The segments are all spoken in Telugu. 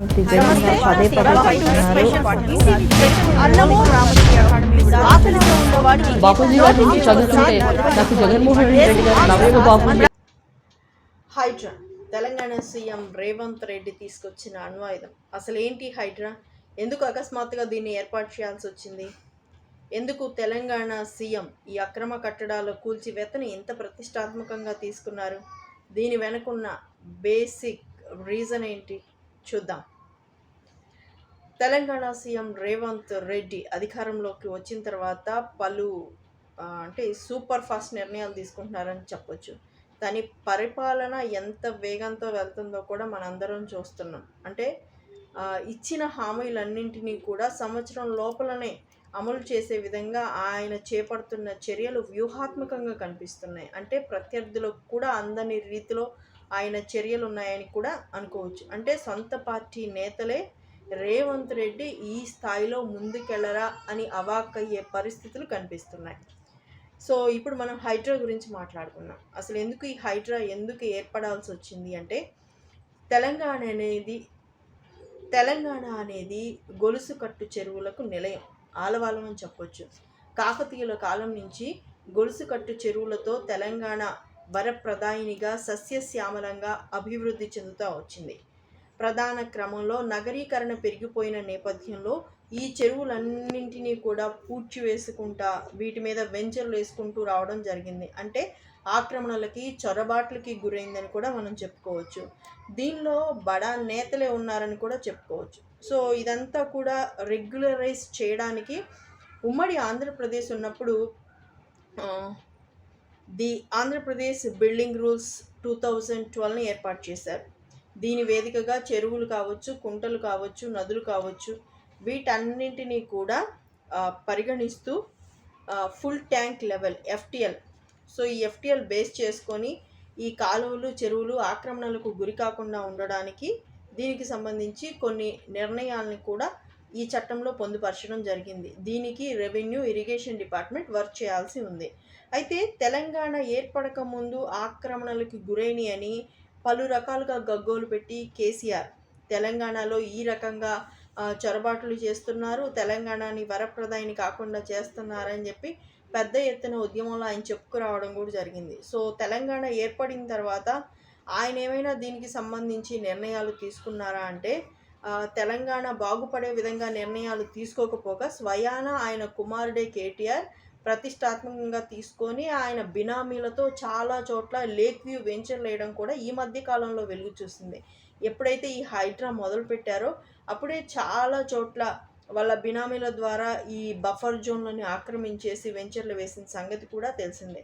ముఖ్యమంత్రి జగన్ గారు పదే పదే చెప్తున్నారు. బాపూజీ గారి నుంచి చదువుతుంటే నాకు జగన్మోహన్ రెడ్డి గారు నవ్వేగా బాపూజీ హైడ్రా తెలంగాణ సీఎం రేవంత్ రెడ్డి తీసుకొచ్చిన అణ్వాయుధం. అసలు ఏంటి హైడ్రా ఎందుకు అకస్మాత్తుగా దీన్ని ఏర్పాటు చేయాల్సి వచ్చింది? ఎందుకు తెలంగాణ సీఎం ఈ అక్రమ కట్టడాల కూల్చివేతని ఇంత ప్రతిష్టాత్మకంగా తీసుకున్నారు? దీని వెనుకున్న బేసిక్ రీజన్ ఏంటి? చూద్దాం. తెలంగాణ సీఎం రేవంత్ రెడ్డి అధికారంలోకి వచ్చిన తర్వాత పలు అంటే సూపర్ ఫాస్ట్ నిర్ణయాలు తీసుకుంటున్నారని చెప్పొచ్చు. దాని పరిపాలన ఎంత వేగంతో వెళ్తుందో కూడా మనందరం చూస్తున్నాం. అంటే ఇచ్చిన హామీలన్నింటినీ కూడా సంవత్సరం లోపలనే అమలు చేసే విధంగా ఆయన చేపడుతున్న చర్యలు వ్యూహాత్మకంగా కనిపిస్తున్నాయి. అంటే ప్రత్యర్థులకు కూడా అందని రీతిలో ఆయన చర్యలు ఉన్నాయని కూడా అనుకోవచ్చు. అంటే సొంత పార్టీ నేతలే రేవంత్ రెడ్డి ఈ స్థాయిలో ముందుకెళ్ళరా అని అవాక్కయ్యే పరిస్థితులు కనిపిస్తున్నాయి. సో ఇప్పుడు మనం హైడ్రా గురించి మాట్లాడుకున్నాం అసలు ఎందుకు ఈ హైడ్రా ఎందుకు ఏర్పడాల్సి వచ్చింది అంటే తెలంగాణ అనేది తెలంగాణ అనేది గొలుసు కట్టు చెరువులకు నిలయం. ఆలవాలం అని చెప్పొచ్చు. కాకతీయుల కాలం నుంచి గొలుసు కట్టు చెరువులతో తెలంగాణ వరప్రదాయినిగా సస్యశ్యామలంగా అభివృద్ధి చెందుతూ వచ్చింది. ప్రధాన క్రమంలో నగరీకరణ పెరిగిపోయిన నేపథ్యంలో ఈ చెరువులన్నింటినీ కూడా పూడ్చివేసుకుంటా వీటి మీద వెంచర్లు వేసుకుంటూ రావడం జరిగింది. అంటే ఆక్రమణలకి చొరబాట్లకి గురైందని కూడా మనం చెప్పుకోవచ్చు. దీనిలో బడా నేతలే ఉన్నారని కూడా చెప్పుకోవచ్చు. సో ఇదంతా కూడా రెగ్యులరైజ్ చేయడానికి ఉమ్మడి ఆంధ్రప్రదేశ్ ఉన్నప్పుడు the Andhra Pradesh building rules two thousand ట్వెల్వ్ని ఏర్పాటు చేశారు. దీని వేదికగా చెరువులు కావచ్చు కుంటలు కావచ్చు నదులు కావచ్చు వీటన్నింటినీ కూడా పరిగణిస్తూ full tank level FTL so ఈ ఎఫ్టిఎల్ బేస్ చేసుకొని ఈ కాలువలు చెరువులు ఆక్రమణలకు గురి కాకుండా ఉండడానికి దీనికి సంబంధించి కొన్ని నిర్ణయాలను కూడా ఈ చట్టంలో పొందుపరచడం జరిగింది. దీనికి రెవెన్యూ ఇరిగేషన్ డిపార్ట్మెంట్ వర్క్ చేయాల్సి ఉంది. అయితే తెలంగాణ ఏర్పడక ముందు ఆక్రమణలకు గురైనయని పలు రకాలుగా గగ్గోలు పెట్టి కేసీఆర్ తెలంగాణలో ఈ రకంగా చొరబాట్లు చేస్తున్నారు. తెలంగాణని వరప్రదాయిని కాకుండా చేస్తున్నారని చెప్పి పెద్ద ఎత్తున ఉద్యమంలో ఆయన చెప్పుకురావడం కూడా జరిగింది. సో తెలంగాణ ఏర్పడిన తర్వాత ఆయన ఏమైనా దీనికి సంబంధించి నిర్ణయాలు తీసుకున్నారా అంటే తెలంగాణ బాగుపడే విధంగా నిర్ణయాలు తీసుకోకపోగా స్వయాన ఆయన కుమారుడే కేటీఆర్ ప్రతిష్టాత్మకంగా తీసుకొని ఆయన బినామీలతో చాలా చోట్ల లేక్ వ్యూ వెంచర్లు వేయడం కూడా ఈ మధ్య కాలంలో వెలుగు చూసింది. ఎప్పుడైతే ఈ హైడ్రా మొదలు పెట్టారో అప్పుడే చాలా చోట్ల వాళ్ళ బినామీల ద్వారా ఈ బఫర్ జోన్లని ఆక్రమించేసి వెంచర్లు వేసిన సంగతి కూడా తెలిసిందే.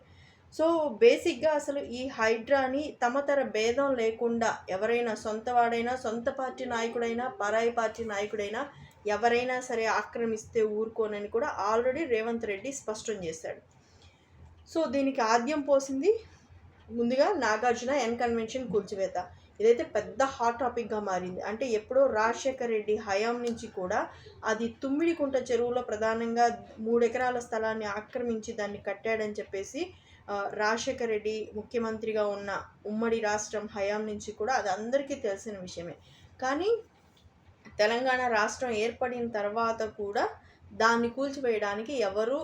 సో బేసిక్గా అసలు ఈ హైడ్రాని తమ తర భేదం లేకుండా ఎవరైనా సొంత వాడైనా సొంత పార్టీ నాయకుడైనా పరాయి పార్టీ నాయకుడైనా ఎవరైనా సరే ఆక్రమిస్తే ఊరుకోనని కూడా ఆల్రెడీ రేవంత్ రెడ్డి స్పష్టం చేశాడు. సో దీనికి ఆద్యం పోసింది ముందుగా నాగార్జున ఎన్ కన్వెన్షన్ కూల్చివేత. ఇదైతే పెద్ద హాట్ టాపిక్గా మారింది. అంటే ఎప్పుడో రాజశేఖర్ రెడ్డి హయాం నుంచి కూడా అది తుమ్మిడికుంట చెరువులో ప్రధానంగా మూడెకరాల స్థలాన్ని ఆక్రమించి దాన్ని కట్టాడని చెప్పేసి రాజశేఖర్ రెడ్డి ముఖ్యమంత్రిగా ఉన్న ఉమ్మడి రాష్ట్రం హయాం నుంచి కూడా అది అందరికీ తెలిసిన విషయమే. కానీ తెలంగాణ రాష్ట్రం ఏర్పడిన తర్వాత కూడా దాన్ని కూల్చివేయడానికి ఎవరు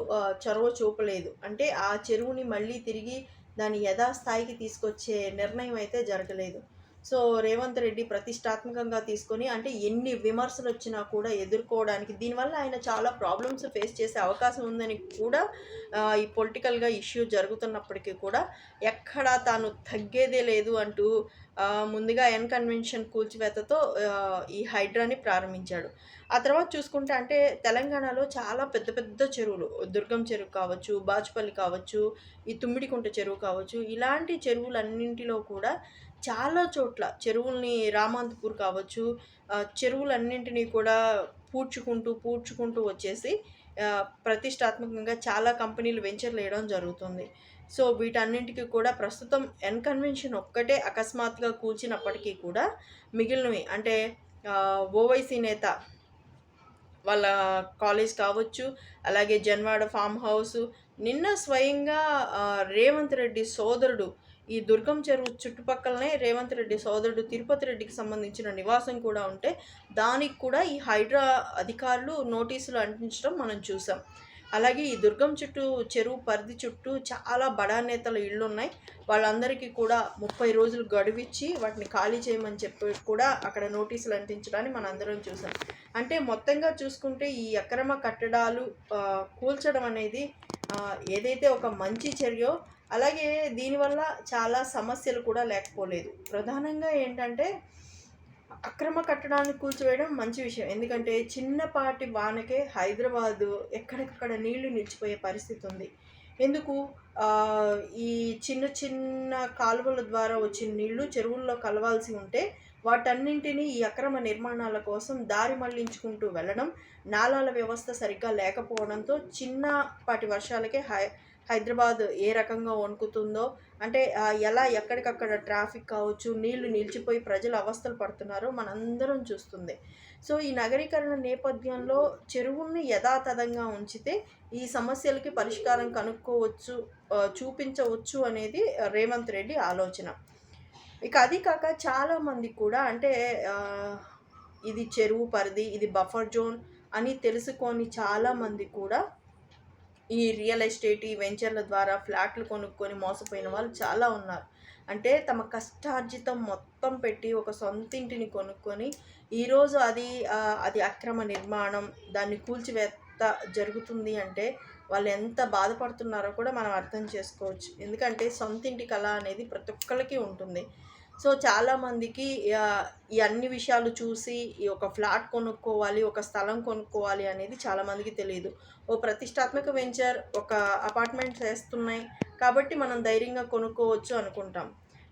చొరవ చూపలేదు. అంటే ఆ చెరువుని మళ్ళీ తిరిగి దాని యథాస్థాయికి తీసుకొచ్చే నిర్ణయం అయితే జరగలేదు. సో రేవంత్ రెడ్డి ప్రతిష్టాత్మకంగా తీసుకొని అంటే ఎన్ని విమర్శలు వచ్చినా కూడా ఎదుర్కోవడానికి దీనివల్ల ఆయన చాలా ప్రాబ్లమ్స్ ఫేస్ చేసే అవకాశం ఉందని కూడా ఈ పొలిటికల్గా ఇష్యూ జరుగుతున్నప్పటికీ కూడా ఎక్కడా తాను తగ్గేదే లేదు అంటూ ముందుగా ఎన్ కన్వెన్షన్ కూల్చివేతతో ఈ హైడ్రాని ప్రారంభించాడు. ఆ తర్వాత చూసుకుంటే అంటే తెలంగాణలో చాలా పెద్ద పెద్ద చెరువులు. దుర్గం చెరువు కావచ్చు బాచుపల్లి కావచ్చు ఈ తుమ్మిడికుంట చెరువు కావచ్చు. ఇలాంటి చెరువులన్నింటిలో కూడా చాలా చోట్ల చెరువుల్ని రామాంతపూర్ కావచ్చు చెరువులన్నింటినీ కూడా పూడ్చుకుంటూ పూడ్చుకుంటూ వచ్చేసి ప్రతిష్టాత్మకంగా చాలా కంపెనీలు వెంచర్లు వేయడం జరుగుతుంది. సో వీటన్నింటికి కూడా ప్రస్తుతం ఎన్ కన్వెన్షన్ ఒక్కటే అకస్మాత్తుగా కూల్చినప్పటికీ కూడా మిగిలినవి అంటే ఓవైసీ నేత వాళ్ళ కాలేజ్ కావచ్చు అలాగే జన్వాడ ఫామ్ హౌస్. నిన్న స్వయంగా రేవంత్ రెడ్డి సోదరుడు ఈ దుర్గం చెరువు చుట్టుపక్కలనే రేవంత్ రెడ్డి సోదరుడు తిరుపతి రెడ్డికి సంబంధించిన నివాసం కూడా ఉంటే దానికి కూడా ఈ హైడ్రా అధికారులు నోటీసులు అంటించడం మనం చూసాం. అలాగే ఈ దుర్గం చుట్టూ చెరువు పరిధి చుట్టూ చాలా బడా నేతల ఇళ్ళు ఉన్నాయి వాళ్ళందరికీ కూడా ముప్పై రోజులు గడువిచ్చి వాటిని ఖాళీ చేయమని చెప్పి కూడా అక్కడ నోటీసులు అంటించడాన్ని మనం అందరం చూసాం. అంటే మొత్తంగా చూసుకుంటే ఈ అక్రమ కట్టడాలు కూల్చడం అనేది ఏదైతే ఒక మంచి చర్యో అలాగే దీనివల్ల చాలా సమస్యలు కూడా లేకపోలేదు. ప్రధానంగా ఏంటంటే అక్రమ కట్టడాన్ని కూల్చివేయడం మంచి విషయం. ఎందుకంటే చిన్నపాటి వానకే హైదరాబాదు ఎక్కడెక్కడ నీళ్ళు నిలిచిపోయే పరిస్థితి ఉంది. ఎందుకు? ఈ చిన్న చిన్న కాలువల ద్వారా వచ్చిన నీళ్ళు చెరువుల్లో కలవాల్సి ఉంటే వాటన్నింటినీ ఈ అక్రమ నిర్మాణాల కోసం దారి మళ్ళించుకుంటూ వెళ్ళడం నాలాల వ్యవస్థ సరిగ్గా లేకపోవడంతో చిన్నపాటి వర్షాలకే హై హైదరాబాద్ ఏ రకంగా వణుకుతుందో అంటే ఎలా ఎక్కడికక్కడ ట్రాఫిక్ కావచ్చు నీళ్ళు నిలిచిపోయి ప్రజలు అవస్థలు పడుతున్నారో మనందరం చూస్తుంది. సో ఈ నగరీకరణ నేపథ్యంలో చెరువుల్ని యథాతథంగా ఉంచితే ఈ సమస్యలకి పరిష్కారం కనుక్కోవచ్చు చూపించవచ్చు అనేది రేవంత్ రెడ్డి ఆలోచన. ఇక అది కాక చాలామంది కూడా అంటే ఇది చెరువు పరిధి ఇది బఫర్ జోన్ అని తెలుసుకొని చాలామంది కూడా ఈ రియల్ ఎస్టేట్ ఈ వెంచర్ల ద్వారా ఫ్లాట్లు కొనుక్కొని మోసపోయిన వాళ్ళు చాలా ఉన్నారు. అంటే తమ కష్టార్జితం మొత్తం పెట్టి ఒక సొంత ఇంటిని కొనుక్కొని ఈరోజు అది అది అక్రమ నిర్మాణం దాన్ని కూల్చివేత జరుగుతుంది అంటే వాళ్ళు ఎంత బాధపడుతున్నారో కూడా మనం అర్థం చేసుకోవచ్చు. ఎందుకంటే సొంతింటి కళ అనేది ప్రతి ఒక్కరికి ఉంటుంది. సో చాలామందికి ఈ అన్ని విషయాలు చూసి ఈ ఒక ఫ్లాట్ కొనుక్కోవాలి ఒక స్థలం కొనుక్కోవాలి అనేది చాలామందికి తెలియదు ఓ ప్రతిష్టాత్మక వెంచర్ ఒక అపార్ట్మెంట్ వేస్తున్నాయి కాబట్టి మనం ధైర్యంగా కొనుక్కోవచ్చు అనుకుంటాం.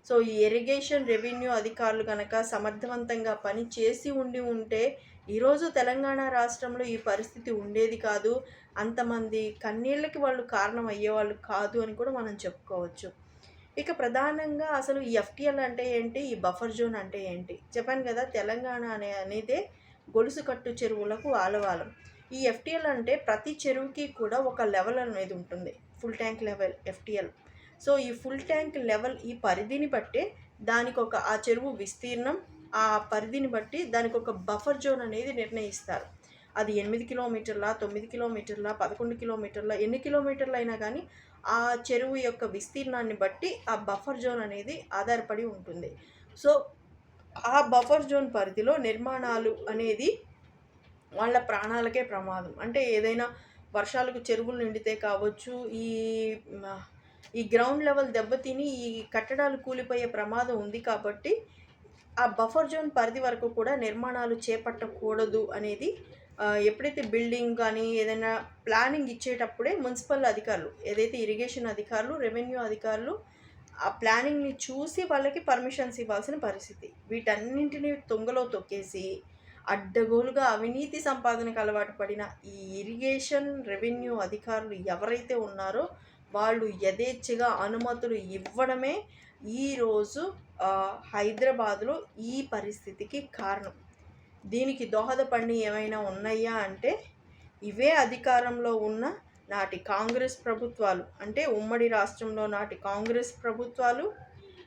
సో ఈ ఇరిగేషన్ రెవెన్యూ అధికారులు కనుక సమర్థవంతంగా పని చేసి ఉండి ఉంటే ఈరోజు తెలంగాణ రాష్ట్రంలో ఈ పరిస్థితి ఉండేది కాదు. అంతమంది కన్నీళ్ళకి వాళ్ళు కారణం అయ్యేవాళ్ళు కాదు అని కూడా మనం చెప్పుకోవచ్చు. ఇక ప్రధానంగా అసలు ఈ ఎఫ్టిఎల్ అంటే ఏంటి? ఈ బఫర్ జోన్ అంటే ఏంటి? చెప్పాను కదా తెలంగాణ అనే అనేదే గొలుసు కట్టు చెరువులకు ఆలవాలం. ఈ ఎఫ్టిఎల్ అంటే ప్రతి చెరువుకి కూడా ఒక లెవెల్ అనేది ఉంటుంది. Full tank level FTL. So ఈ ఫుల్ ట్యాంక్ లెవెల్ ఈ పరిధిని బట్టే దానికి ఒక ఆ చెరువు విస్తీర్ణం ఆ పరిధిని బట్టి దానికి ఒక బఫర్ జోన్ అనేది నిర్ణయిస్తారు. అది ఎనిమిది కిలోమీటర్ల తొమ్మిది కిలోమీటర్ల పదకొండు కిలోమీటర్ల ఎన్ని కిలోమీటర్లు అయినా కానీ ఆ చెరువు యొక్క విస్తీర్ణాన్ని బట్టి ఆ బఫర్ జోన్ అనేది ఆధారపడి ఉంటుంది. సో ఆ బఫర్ జోన్ పరిధిలో నిర్మాణాలు అనేది వాళ్ళ ప్రాణాలకే ప్రమాదం. అంటే ఏదైనా వర్షాలకు చెరువులు నిండితే కావచ్చు ఈ ఈ గ్రౌండ్ లెవెల్ దెబ్బతిని ఈ కట్టడాలు కూలిపోయే ప్రమాదం ఉంది కాబట్టి ఆ బఫర్ జోన్ పరిధి వరకు కూడా నిర్మాణాలు చేపట్టకూడదు అనేది ఎప్పుడైతే బిల్డింగ్ కానీ ఏదైనా ప్లానింగ్ ఇచ్చేటప్పుడే మున్సిపల్ అధికారులు ఏదైతే ఇరిగేషన్ అధికారులు రెవెన్యూ అధికారులు ఆ ప్లానింగ్ని చూసి వాళ్ళకి పర్మిషన్స్ ఇవ్వాల్సిన పరిస్థితి. వీటన్నింటినీ తొంగలో తొక్కేసి అడ్డగోలుగా అవినీతి సంపాదనకు అలవాటు పడిన ఈ ఇరిగేషన్ రెవెన్యూ అధికారులు ఎవరైతే ఉన్నారో వాళ్ళు యథేచ్ఛగా అనుమతులు ఇవ్వడమే ఈరోజు హైదరాబాద్లో ఈ పరిస్థితికి కారణం. దీనికి దోహదపడి ఏమైనా ఉన్నాయా అంటే ఇవే అధికారంలో ఉన్న నాటి కాంగ్రెస్ ప్రభుత్వాలు. అంటే ఉమ్మడి రాష్ట్రంలో నాటి కాంగ్రెస్ ప్రభుత్వాలు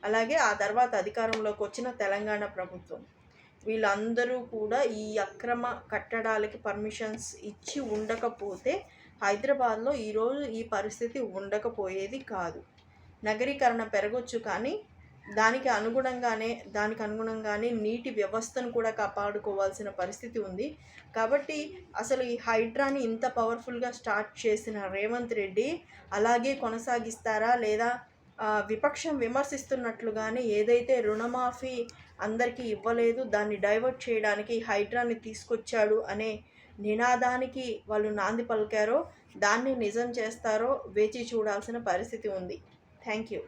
అలాగే ఆ తర్వాత అధికారంలోకి వచ్చిన తెలంగాణ ప్రభుత్వం. వీళ్ళందరూ కూడా ఈ అక్రమ కట్టడాలకి పర్మిషన్స్ ఇచ్చి ఉండకపోతే హైదరాబాద్లో ఈరోజు ఈ పరిస్థితి ఉండకపోయేది కాదు. నగరీకరణ పెరగొచ్చు కానీ దానికి అనుగుణంగానే దానికి అనుగుణంగానే నీటి వ్యవస్థను కూడా కాపాడుకోవాల్సిన పరిస్థితి ఉంది. కాబట్టి అసలు ఈ హైడ్రాని ఇంత పవర్ఫుల్గా స్టార్ట్ చేసిన రేవంత్ రెడ్డి అలాగే కొనసాగిస్తారా? లేదా విపక్షం విమర్శిస్తున్నట్లుగానే ఏదైతే రుణమాఫీ అందరికీ ఇవ్వలేదు దాన్ని డైవర్ట్ చేయడానికి హైడ్రాని తీసుకొచ్చాడు అనే నినాదానికి వాళ్ళు నాంది పలికారో దాన్ని నిజం చేస్తారో వేచి చూడాల్సిన పరిస్థితి ఉంది. Thank you.